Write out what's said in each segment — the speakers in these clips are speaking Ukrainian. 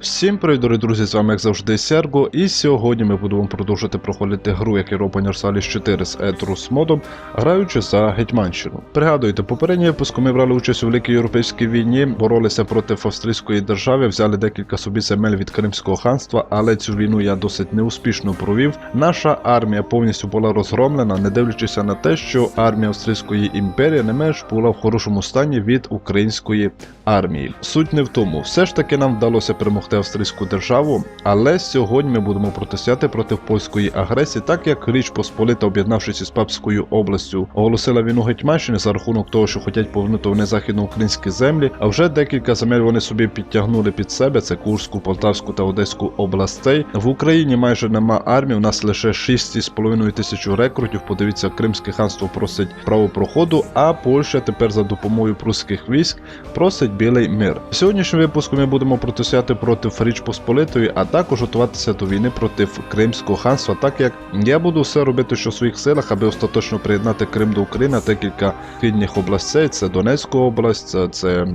Всім привіт, дорогі друзі, з вами як завжди Серго, і сьогодні ми будемо продовжувати проходити гру, як Europa Universalis 4 з Етрус модом, граючи за Гетьманщину. Пригадуйте, попередній випуску ми брали участь у Великій Європейській війні, боролися проти австрійської держави, взяли декілька собі земель від Кримського ханства, але цю війну я досить неуспішно провів. Наша армія повністю була розгромлена, не дивлячись на те, що армія Австрійської імперії не менш була в хорошому стані від української армії. Суть не в тому, все ж таки нам вдалося перемогти австрійську державу, але сьогодні ми будемо протистояти проти польської агресії, так як Річ Посполита, об'єднавшись із Папською областю, оголосила війну Гетьманщини за рахунок того, що хочуть повернути вони західноукраїнські землі. А вже декілька земель вони собі підтягнули під себе: це Курську, Полтавську та Одеську областей. В Україні майже нема армії. У нас лише 6,5 тисяч рекрутів. Подивіться, Кримське ханство просить право проходу, а Польща тепер за допомогою прусських військ просить білий мир. В сьогоднішньому випуску ми будемо протистояти проти Річ Посполитої, а також готуватися до війни проти Кримського ханства, так як я буду все робити, що в своїх силах, аби остаточно приєднати Крим до України, декілька східних областей: це Донецька область, це.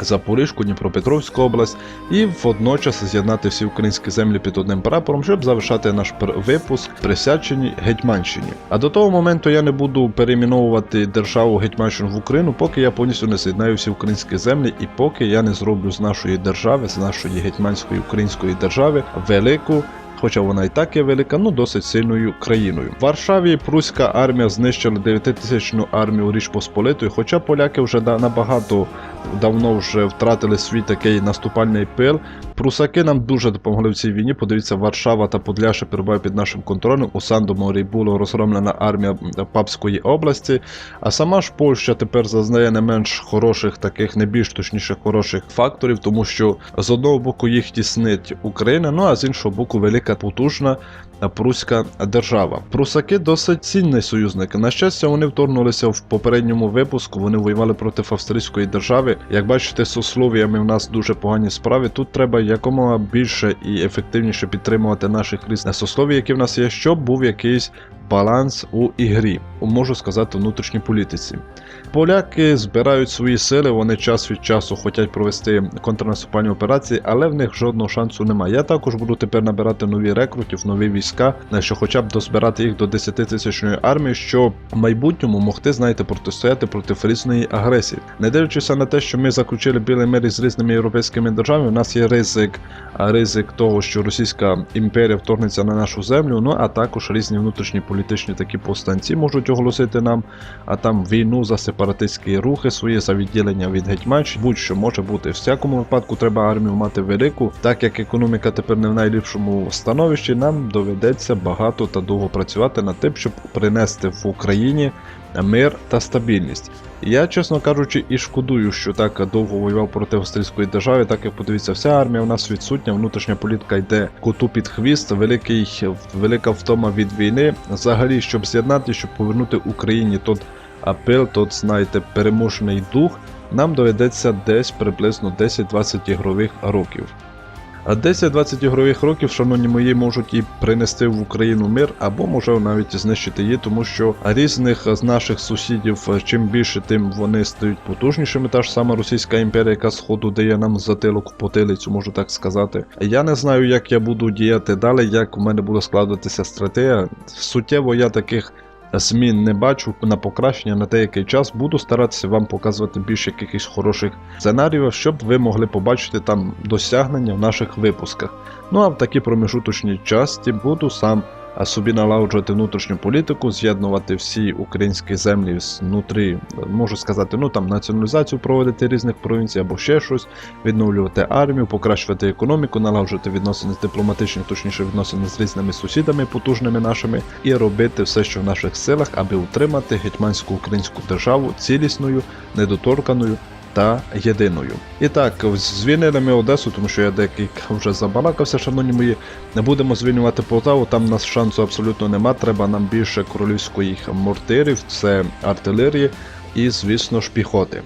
Запорізьку, Дніпропетровську область і водночас з'єднати всі українські землі під одним прапором, щоб завершати наш випуск присвячений Гетьманщині. А до того моменту я не буду перейменовувати державу Гетьманщину в Україну, поки я повністю не з'єднаю всі українські землі, і поки я не зроблю з нашої держави, з нашої гетьманської української держави велику. Хоча вона і так є велика, ну досить сильною країною. В Варшаві пруська армія знищила 9-тисячну армію Річ Посполитої, хоча поляки вже набагато давно вже втратили свій такий наступальний пил. Прусаки нам дуже допомогли в цій війні. Подивіться, Варшава та Подляше перебувають під нашим контролем. У Сандоморі була розгромлена армія Папської області. А сама ж Польща тепер зазнає не менш хороших, таких не більш точніше хороших факторів, тому що з одного боку їх тіснить Україна, ну а з іншого боку, велика потужна пруська держава. Прусаки досить цінний союзник. На щастя, вони вторгнулися в попередньому випуску. Вони воювали проти австрійської держави. Як бачите, з условиями в нас дуже погані справи. Тут треба якомога більше і ефективніше підтримувати наших різних сословій, які в нас є, щоб був якийсь баланс у ігрі, можу сказати, внутрішній політиці. Поляки збирають свої сили, вони час від часу хочуть провести контрнаступальні операції, але в них жодного шансу немає. Я також буду тепер набирати нові рекрутів, нові війська, на що хоча б дозбирати їх до 10 тисячної армії, щоб в майбутньому могти, знаєте, протистояти проти різної агресії. Не дивлячись на те, що ми заключили білий мир із різними європейськими державами, у нас є ризик, ризик того, що Російська імперія вторгнеться на нашу землю, ну а також різні внутрішні політичні такі повстанці можуть оголосити нам, а там війну за сепаратистські рухи своє за відділення від гетьманщини, будь-що може бути. В всякому випадку треба армію мати велику, так як економіка тепер не в найліпшому становищі, нам доведеться багато та довго працювати над тим, щоб принести в Україні мир та стабільність. Я, чесно кажучи, і шкодую, що так довго воював проти австрійської держави, так як подивіться, вся армія у нас відсутня, внутрішня політика йде коту під хвіст, великий, велика втома від війни. Взагалі, щоб з'єднати, щоб повернути Україні тот апел, тот, знаєте, переможний дух, нам доведеться десь приблизно 10-20 ігрових років. А 10-20 ігрових років, шановні мої, можуть і принести в Україну мир, або може навіть знищити її, тому що різних з наших сусідів, чим більше, тим вони стають потужнішими. Та ж сама Російська імперія, яка сходу дає нам затилок потилицю, можу так сказати. Я не знаю, як я буду діяти далі, як у мене буде складатися стратегія. Суттєво я таких. Змін не бачу на покращення на деякий час. Буду старатися вам показувати більше якихось хороших сценаріїв, щоб ви могли побачити там досягнення в наших випусках. Ну а в такі промежуточні часті буду сам а собі налагоджувати внутрішню політику, з'єднувати всі українські землі внутрі, можу сказати, ну там націоналізацію проводити різних провінцій або ще щось, відновлювати армію, покращувати економіку, налагоджувати відносини з дипломатичні, точніше відносини з різними сусідами, потужними нашими, і робити все, що в наших силах, аби утримати гетьманську українську державу цілісною, недоторканою. Та єдиною. І так, звільнили ми Одесу, тому що я декілька вже забалакався, шановні мої. Не будемо звільнювати Полтаву, там нас шансу абсолютно нема. Треба нам більше королівських мортирів, це артилерії і, звісно ж, піхоти.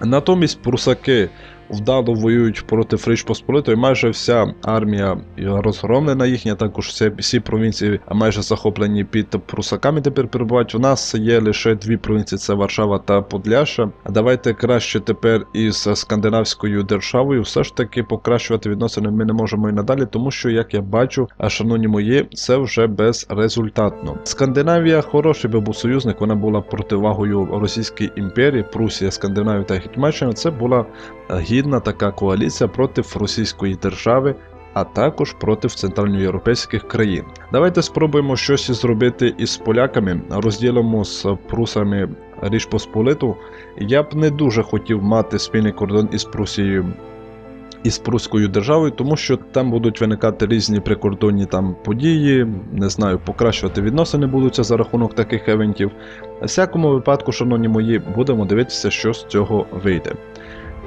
Натомість прусаки вдало воюють проти Річ Посполитої. Майже вся армія розгромлена їхня, також всі, всі провінції майже захоплені під прусаками тепер перебувають. У нас є лише дві провінції: це Варшава та Подляша. Давайте краще тепер із скандинавською державою все ж таки покращувати відносини ми не можемо і надалі, тому що, як я бачу, а шановні мої, це вже безрезультатно. Скандинавія хороший би був союзник, вона була противагою Російській імперії, Прусія, Скандинавія та Гетьманщина. Це була гідна така коаліція проти російської держави. А також проти центральноєвропейських країн. Давайте спробуємо щось зробити із поляками, розділимо з прусами Річ Посполиту. Я б не дуже хотів мати спільний кордон із Прусією із Пруською державою, тому що там будуть виникати різні прикордонні там події, не знаю, покращувати відносини будуться за рахунок таких евентів. У всякому випадку, шановні мої, будемо дивитися, що з цього вийде.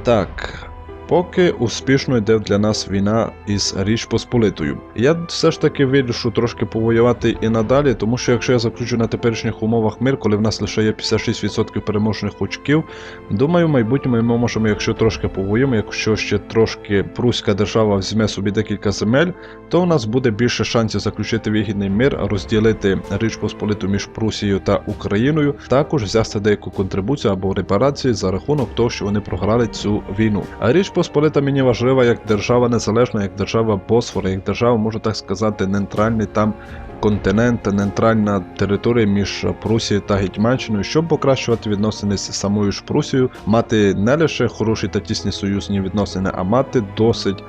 Так. Поки успішно йде для нас війна із Річ Посполитою. Я все ж таки вирішу трошки повоювати і надалі, тому що якщо я заключу на теперішніх умовах мир, коли в нас лише є 56% переможних очків, думаю, в майбутньому ми можемо, якщо трошки повоюємо, якщо ще трошки Пруська держава візьме собі декілька земель, то у нас буде більше шансів заключити вигідний мир, розділити Річ Посполиту між Прусією та Україною, також взяти деяку контрибуцію або репарації за рахунок того, що вони програли цю війну. А Річ Посполита мені важлива як держава незалежна, як держава Босфора, як держава, можу так сказати, нейтральний там континент, нейтральна територія між Прусією та Гетьманщиною, щоб покращувати відносини з самою ж Прусією, мати не лише хороші та тісні союзні відносини, а мати досить.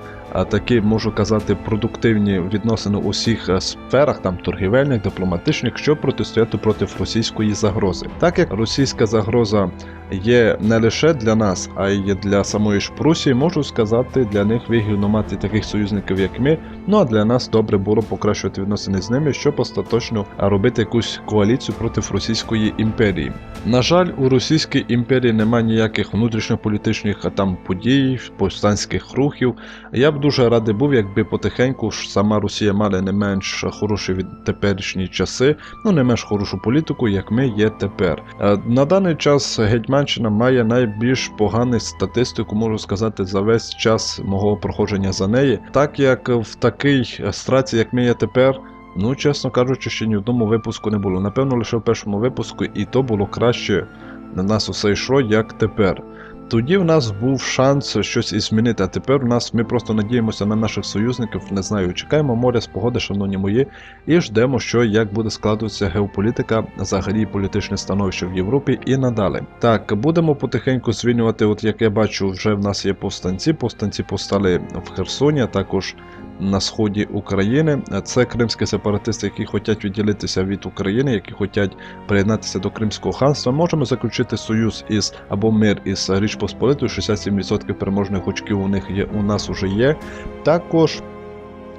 Такі можу казати продуктивні відносини у всіх сферах, там торгівельних, дипломатичних, щоб протистояти проти російської загрози. Так як російська загроза є не лише для нас, а й для самої ж Прусії, можу сказати, для них вигідно мати таких союзників, як ми. Ну а для нас добре було покращувати відносини з ними, щоб остаточно робити якусь коаліцію проти Російської імперії. На жаль, у Російській імперії немає ніяких внутрішньополітичних там подій, повстанських рухів. Я б дуже радий був, якби потихеньку ж сама Росія мала не менш хороші від теперішні часи, ну не менш хорошу політику, як ми є тепер. Е, На даний час Гетьманщина має найбільш погану статистику, можу сказати, за весь час мого проходження за неї, так як в такій страці, як ми є тепер. Ну, чесно кажучи, ще ні в одному випуску не було. Напевно, лише в першому випуску, і то було краще на нас усе йшло, як тепер. Тоді в нас був шанс щось і змінити, а тепер у нас ми просто надіємося на наших союзників, не знаю, чекаємо моря з погоди, шановні мої, і ждемо, що як буде складуватися геополітика, взагалі політичне становище в Європі і надалі. Так, будемо потихеньку звільнювати, от як я бачу, вже в нас є повстанці. Повстанці постали в Херсоні, а також на сході України. Це кримські сепаратисти, які хочуть відділитися від України, які хочуть приєднатися до Кримського ханства. Можемо заключити союз із або мир із Річ Посполитою. 67% переможних очків у них є у нас уже є. Також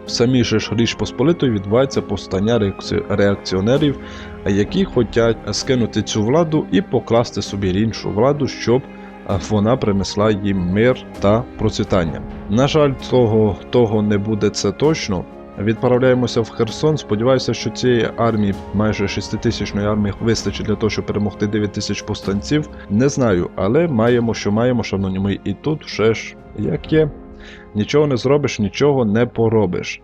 в самій же ж Річ Посполитої відбувається повстання реакціонерів, які хочуть скинути цю владу і покласти собі іншу владу, щоб вона принесла їм мир та процвітання. На жаль, того, того не буде це точно. Відправляємося в Херсон. Сподіваюся, що цієї армії, майже 6-тисячної армії, вистачить для того, щоб перемогти 9 тисяч повстанців. Не знаю, але маємо, що маємо, шановні мої, і тут вже ж як є. Нічого не зробиш, нічого не поробиш.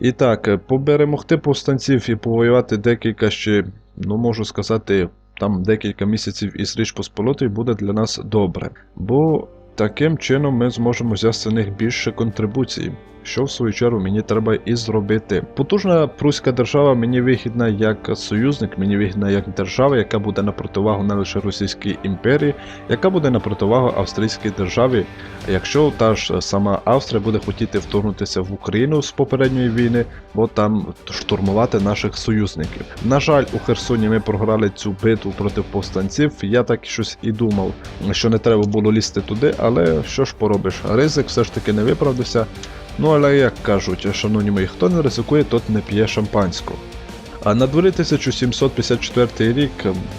І так, е, поберемогти повстанців і повоювати декілька ще, ну можу сказати, там декілька місяців із Річ Посполитої буде для нас добре. Бо таким чином ми зможемо взяти з них більше контрибуцій. Що в свою чергу мені треба і зробити. Потужна пруська держава мені вигідна як союзник, мені вигідна як держава, яка буде на противагу не лише Російській імперії, яка буде на противагу австрійській державі. Якщо та ж сама Австрія буде хотіти вторгнутися в Україну з попередньої війни, бо там штурмувати наших союзників. На жаль, у Херсоні ми програли цю битву проти повстанців. Я так щось і думав, що не треба було лізти туди, але що ж поробиш, ризик все ж таки не виправдався. Ну але як кажуть, шановні мої, хто не ризикує, тот не п'є шампанського. А на дворі 1754 рік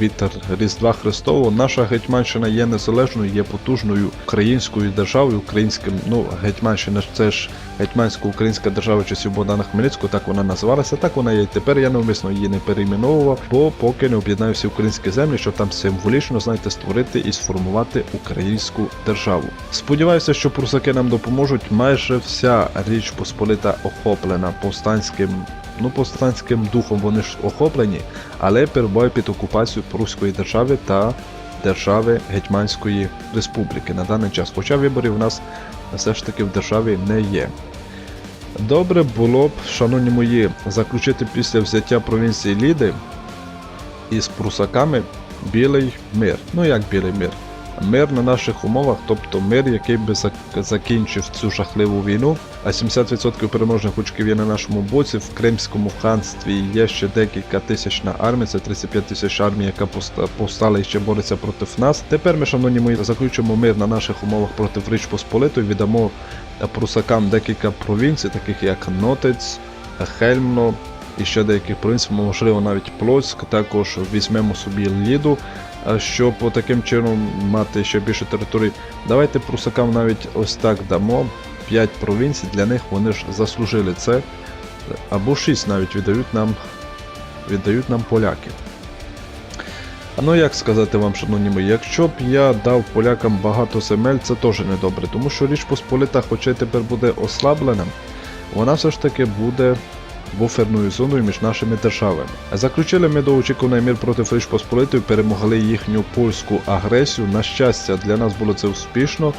від Різдва Христового наша Гетьманщина є незалежною, є потужною українською державою, українським, ну, Гетьманщина це ж Гетьмансько-українська держава часів Богдана Хмельницького, так вона називалася, так вона є і тепер. Я навмисно її не перейменовував, бо поки не об'єднаю всі українські землі, щоб там символічно, знаєте, створити і сформувати українську державу. Сподіваюся, що прусаки нам допоможуть. Майже вся річ Посполита охоплена повстанським ну, повстанським духом вони ж охоплені, але перебувають під окупацією Пруської держави та держави Гетьманської Республіки на даний час. Хоча виборів у нас все ж таки в державі не є. Добре було б, шановні мої, заключити після взяття провінції Ліди із прусаками білий мир. Ну як білий мир? Мир на наших умовах, тобто мир, який би закінчив цю жахливу війну. А 70% переможних очків є на нашому боці. В Кримському ханстві є ще декілька тисячна армія, це 35 тисяч армій, яка повстала і ще бореться проти нас. Тепер ми, шановні мої, заключимо мир на наших умовах проти Річ Посполитої, віддамо прусакам декілька провінцій, таких як Нотець, Хельмно і ще деяких провінцій, можливо, навіть Плоцьк. Також візьмемо собі Ліду, щоб таким чином мати ще більше територій. Давайте прусакам навіть ось так дамо. 5 провінцій, для них вони ж заслужили це. Або 6 навіть віддають нам, віддають нам поляки. Ну як сказати вам, шановні мої, якщо б я дав полякам багато земель, це теж недобре, тому що Річ Посполита, хоча й тепер буде ослабленим, вона все ж таки буде буферною зоною між нашими державами. Заключили ми довгоочікуваний мір проти Річ Посполитої, перемогли їхню польську агресію. На щастя, для нас було це успішно.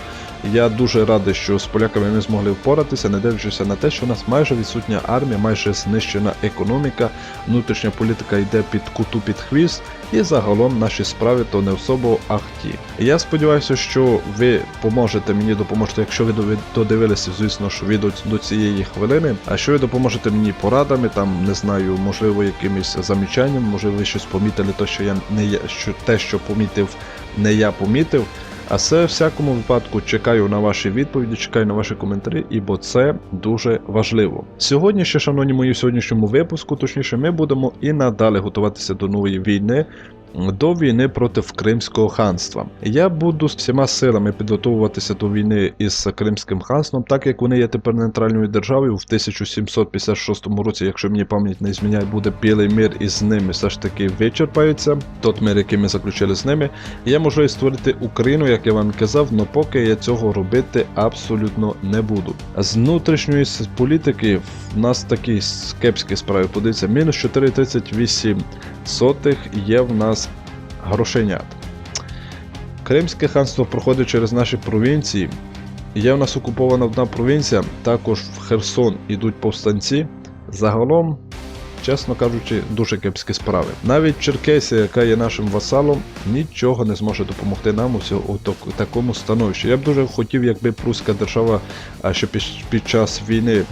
Я дуже радий, що з поляками ми змогли впоратися, не дивлячись на те, що у нас майже відсутня армія, майже знищена економіка, внутрішня політика йде під куту під хвіст, і загалом наші справи то не особо ахті. Я сподіваюся, що ви поможете мені допоможете, якщо ви додивилися, звісно ж, відео до цієї хвилини. А що ви допоможете мені порадами, там не знаю, можливо, якимись замічанням, можливо, ви щось помітили, то що я не я, що те, що помітив, не я помітив. А це в всякому випадку чекаю на ваші відповіді, чекаю на ваші коментарі, і бо це дуже важливо. Сьогодні ще, шановні мої, в сьогоднішньому випуску, точніше, ми будемо і надалі готуватися до нової війни. До війни проти Кримського ханства. Я буду з всіма силами підготовуватися до війни із Кримським ханством, так як вони є тепер нейтральною державою в 1756 році, якщо мені пам'ять не зміняє, буде білий мир і з ними все ж таки вичерпається. Тот мир, який ми заключили з ними. Я можу і створити Україну, як я вам казав, але поки я цього робити абсолютно не буду. З внутрішньої політики в нас такі кепські справи. Подивіться, мінус 4,38 сотих є в нас грошенят. Кримське ханство проходить через наші провінції. Є в нас окупована одна провінція, також в Херсон ідуть повстанці. Загалом, чесно кажучи, дуже кепські справи. Навіть Черкесія, яка є нашим васалом, нічого не зможе допомогти нам у такому становищі. Я б дуже хотів, якби Пруська держава ще під, час війни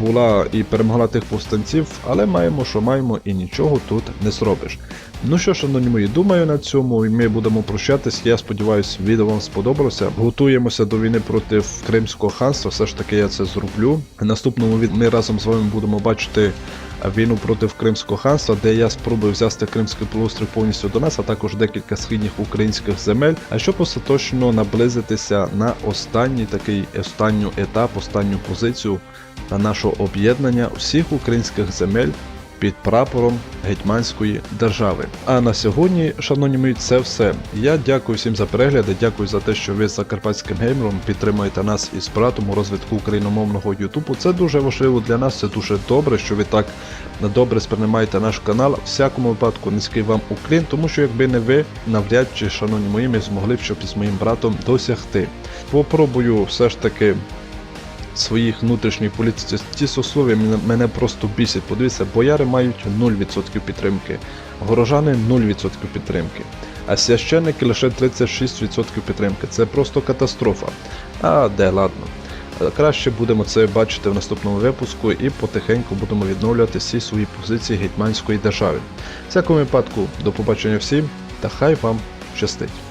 була і перемогла тих повстанців, але маємо, що маємо, і нічого тут не зробиш. Ну що, шановні мої, думаю на цьому і ми будемо прощатись. Я сподіваюся, відео вам сподобалося. Готуємося до війни проти Кримського ханства. Все ж таки я це зроблю. В наступному від ми разом з вами будемо бачити війну проти Кримського ханства, де я спробую взяти Кримський полуострів повністю до нас, а також декілька східних українських земель. А щоб остаточно наблизитися на останній такий останню етап, останню позицію на нашого об'єднання всіх українських земель під прапором Гетьманської держави. А на сьогодні, шановні мої, це все. Я дякую всім за перегляди, дякую за те, що ви з закарпатським геймером підтримуєте нас із братом у розвитку україномовного Ютубу. Це дуже важливо для нас, це дуже добре, що ви так добре сприймаєте наш канал. Всякому випадку низький вам уклін, тому що якби не ви, навряд чи, шановні мої, ми змогли б щоб із моїм братом досягти. Попробую все ж таки своїх внутрішніх політиці ці сословия мене, мене просто бісять. Подивіться, бояри мають 0% підтримки, горожани 0% підтримки, а священники лише 36% підтримки. Це просто катастрофа. А де ладно. Е, Краще будемо це бачити в наступному випуску і потихеньку будемо відновлювати всі свої позиції гетьманської держави. В всякому випадку, до побачення всім та хай вам щастить.